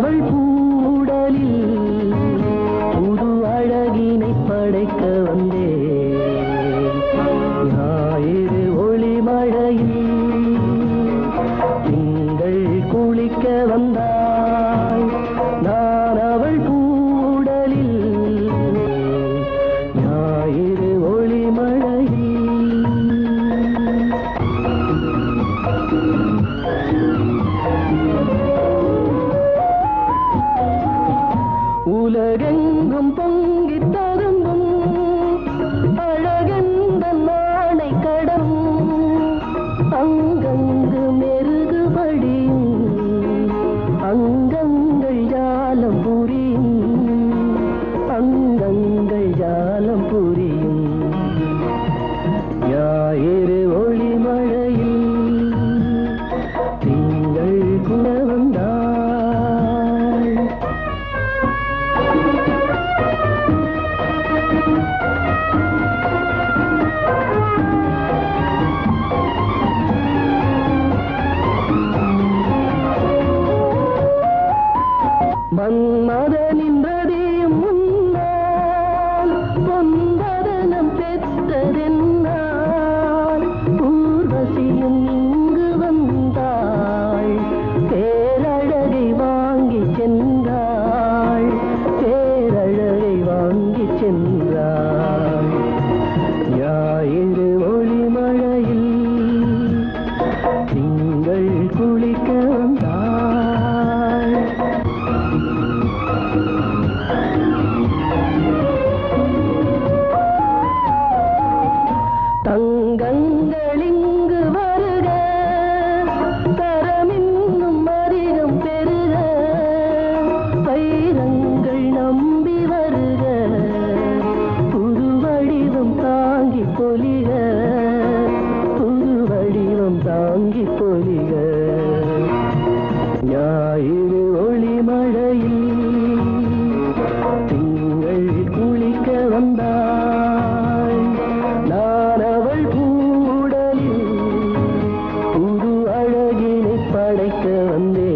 அவள் கூடலில் புது அழகினை படைக்க வந்தே ஞாயிறு ஒளிமழையில் திங்கள் குளிக்க உலகெங்கும் பொங்கி ததும்பும். அழகெந்த நாளை கடம். அங்கங்கு மெருகுபடியும் அங்கங்கள் ஜாலம் புரியும். அங்கங்கள் ஜாலம் புரியும் மன்மத நின்றதே முன்னால் பொன்பதனம் பொலிக புது வடிவம் தாங்கி பொலிக. ஞாயிறு ஒளி மழையில் திங்கள் குளிக்க வந்தாள். நான் அவள் பூடலில் புது அழகினை படைக்க வந்தேன்.